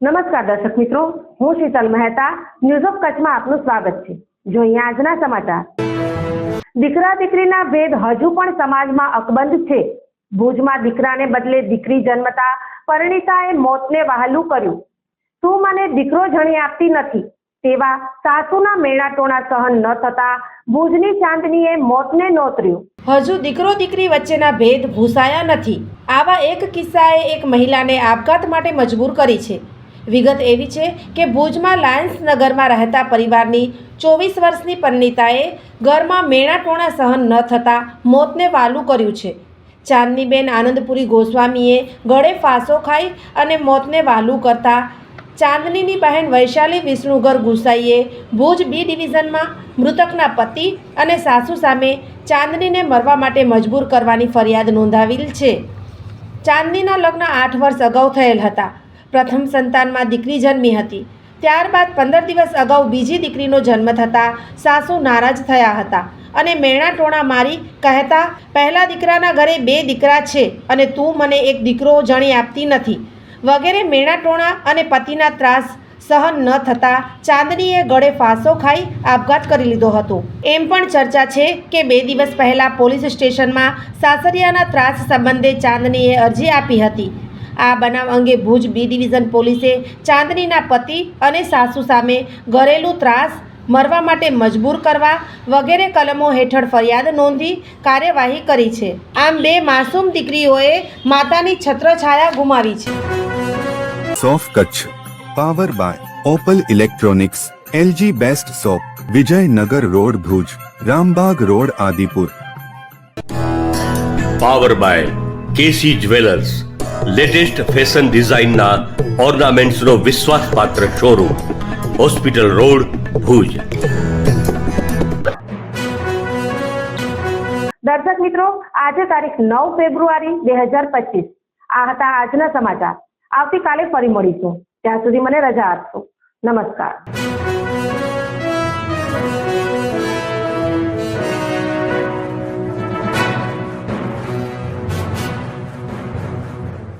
નમસ્કાર દર્શક મિત્રો, હું શીતલ મહેતા ન્યૂઝ ઓફ કચ્છમાં આપનું સ્વાગત છે. જોઈએ આજના સમાચાર. દીકરા દીકરીના ભેદ હજુ પણ સમાજમાં અકબંધ છે. ભુજમાં દીકરાને બદલે દીકરી જન્મતા પરિણીતાએ મોતને વહાલું કર્યું. તું મને દીકરો જણી આપતી નથી. તેવા સાસુના મેણાટોણા સહન ન થતા ભુજની ચાંદનીએ મોતને નોતર્યું. હજુ દીકરો દીકરી વચ્ચેના ભેદ ભૂસાયા નથી. આવા એક કિસ્સાએ એક મહિલાને આપઘાત માટે મજબૂર કરી છે. વિગત એવી છે કે ભુજમાં લાયન્સ નગરમાં રહેતા પરિવારની ચોવીસ વર્ષની પરિણીતાએ ઘરમાં મેણાટોણા સહન ન થતાં મોતને વાલું કર્યું છે. ચાંદનીબેન આનંદપુરી ગોસ્વામીએ ગળે ફાંસો ખાઈ અને મોતને વાલું કરતા ચાંદનીની બહેન વૈશાલી વિષ્ણુગર ગુસાઈએ ભુજ બી ડિવિઝનમાં મૃતકના પતિ અને સાસુ સામે ચાંદનીને મરવા માટે મજબૂર કરવાની ફરિયાદ નોંધાવેલ છે. ચાંદનીના લગ્ન આઠ વર્ષ અગાઉ થયેલ હતા. પ્રથમ સંતાનમાં દીકરી જન્મી હતી. ત્યારબાદ પંદર દિવસ અગાઉ બીજી દીકરીનો જન્મ થતાં સાસુ નારાજ થયા હતા અને મેણાટોણા મારી કહેતા, પહેલા દીકરાના ઘરે બે દીકરા છે અને તું મને એક દીકરો જણી આપતી નથી. વગેરે મેણાટોણા અને પતિના ત્રાસ સહન ન થતાં ચાંદનીએ ગળે ફાંસો ખાઈ આપઘાત કરી લીધો હતો. એમ પણ ચર્ચા છે કે બે દિવસ પહેલાં પોલીસ સ્ટેશનમાં સાસરિયાના ત્રાસ સંબંધે ચાંદનીએ અરજી આપી હતી. આ બનાવ અંગે ભુજ બી ડિવિઝન પોલીસે ચાંદનીના પતિ અને સાસુ સામે ઘરેલું ત્રાસ મરવા માટે મજબૂર કરવા વગેરે કલમો હેઠળ ફરિયાદ નોંધી કાર્યવાહી કરી છે. આમ બે માસૂમ દીકરીઓએ માતાની છત્રછાયા ગુમાવી છે. સોફ Kutch power by Opal electronics LG best shop Vijaynagar road Bhuj Rambag road Adipur. Power by KC jewellers. Latest fashion ડિઝાઇનના ઓર્નામેન્ટ્સનો વિશ્વાસપાત્ર શોરૂમ, હોસ્પિટલ રોડ, ભુજ. દર્શક મિત્રો, આજે તારીખ નવ ફેબ્રુઆરી બે હજાર પચીસ. આ હતા આજના સમાચાર. આવતીકાલે ફરી મળીશું. ત્યાં સુધી મને રજા આપશો. નમસ્કાર.